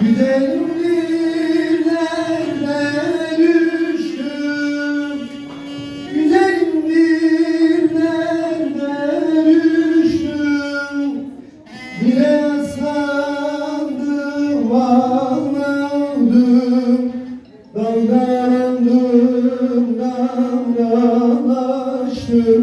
Güzelimdir nerede düştüm Güzelimdir nerede düştüm Bile yaslandım ağladım Dalgalandım dalgalaştım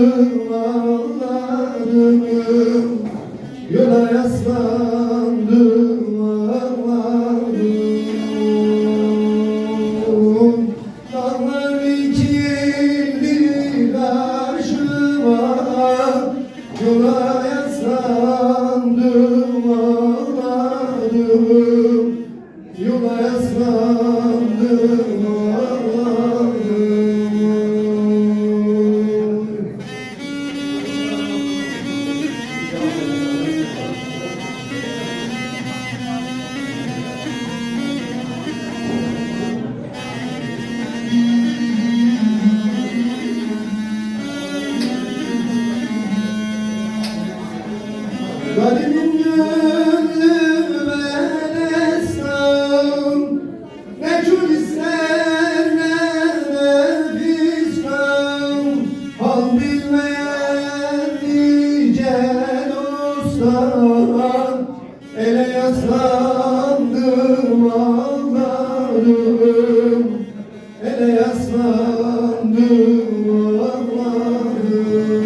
yaslandım ağladım Hal bilmeyen nice dostlar Ele yaslandım ağlarım. Ele yaslandım ağlarım.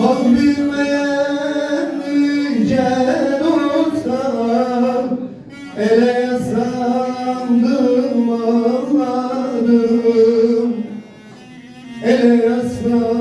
Hak bilmeyen nice dostlar Ele yaslandım ağladım Ele yaslandım